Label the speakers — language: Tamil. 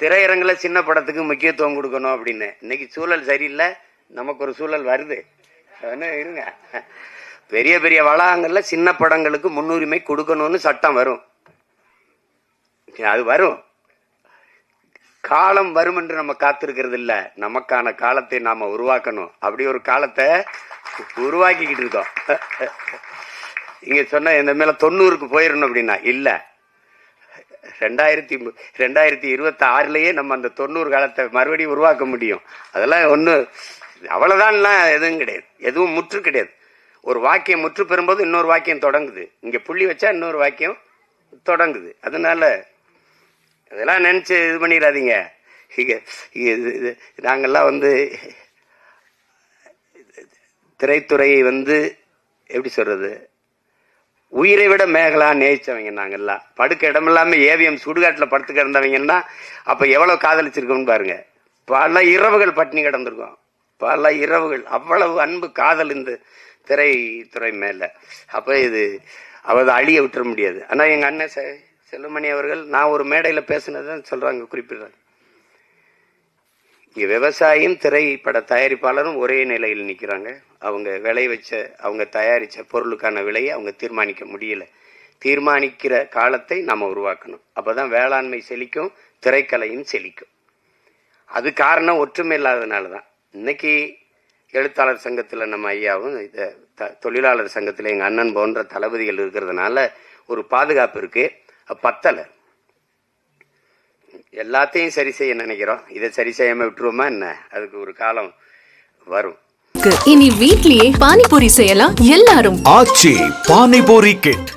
Speaker 1: திரையரங்குல சின்ன படத்துக்கு முக்கியத்துவம் கொடுக்கணும் அப்படின்னு. இன்னைக்கு சூழல் சரியில்லை. நமக்கு ஒரு சூழல் வருது. என்ன இருங்க. பெரிய பெரிய வளாகங்களில் சின்ன படங்களுக்கு முன்னுரிமை கொடுக்கணும்னு சட்டம் வரும். அது வரும். காலம் வரும் என்று நம்ம காத்திருக்கிறது இல்லை. நமக்கான காலத்தை நாம உருவாக்கணும். அப்படி ஒரு காலத்தை உருவாக்கிக்கிட்டு இருக்கோம். இங்க சொன்ன இந்த மேல தொண்ணூறுக்கு போயிடணும் அப்படின்னா. இல்லை. ரெண்டாயிரத்தி மு- ரெண்டாயிரத்தி இருபத்தி ஆறுலேயே நம்ம அந்த தொண்ணூறு காலத்தை மறுபடியும் உருவாக்க முடியும். அதெல்லாம் ஒன்று அவ்வளோதான்லாம் எதுவும் கிடையாது. எதுவும் முற்று கிடையாது. ஒரு வாக்கியம் முற்று பெறும்போது இன்னொரு வாக்கியம் தொடங்குது. இங்கே புள்ளி வச்சா இன்னொரு வாக்கியம் தொடங்குது. அதனால அதெல்லாம் நினச்சி இது பண்ணிடாதீங்க. இது- இது- வந்து திரைத்துறையை வந்து எப்படி சொல்கிறது உயிரை விட மேகலா நேசிச்சவங்க நாங்கள்லாம் படுக்க இடமில்லாம ஏவிஎம் சுடுகாட்டில் படுத்து கிடந்தவங்கன்னா அப்போ எவ்வளோ காதலிச்சிருக்கோம்னு பாருங்க. பல இரவுகள் பட்டினி கிடந்திருக்கோம். பல இரவுகள் அவ்வளவு அன்பு காதல் இந்த திரைத்துறை மேலே. அப்போ இது அவள் அழிய விட்டுற முடியாது. ஆனால் எங்கள் அண்ணன் செ- செல்வமணி அவர்கள் நான் ஒரு மேடையில பேசினதான் சொல்கிறாங்க குறிப்பிடுறாங்க. விவசாயியும் திரைப்பட தயாரிப்பாளரும் ஒரே நிலையில் நிக்கிறாங்க. அவங்க விளை வச்ச அவங்க தயாரிச்ச பொருளுக்கான விலையை அவங்க தீர்மானிக்க முடியல. தீர்மானிக்கிற காலத்தை நாம உருவாக்கணும். அப்பதான் வேளாண்மை செழிக்கும் திரைக்கலையும் செழிக்கும். அது காரணம் ஒற்றுமை இல்லாததுனால தான் இன்னைக்கு எழுத்தாளர் சங்கத்துல நம்ம ஐயாவும் இத த- தொழிலாளர் சங்கத்துல எங்க அண்ணன் போன்ற தளபதிகள் இருக்கிறதுனால ஒரு பாதுகாப்பு இருக்கு. பத்தலை. எல்லாத்தையும் சரி செய்ய நினைக்கிறோம். இதை சரி செய்யாம விட்டுருவோமா என்ன? அதுக்கு ஒரு காலம் வரும்.
Speaker 2: இனி வீட்லயே பானிபூரி செய்யலாம். எல்லாரும்
Speaker 3: ஆச்சி பானிபூரி கிட்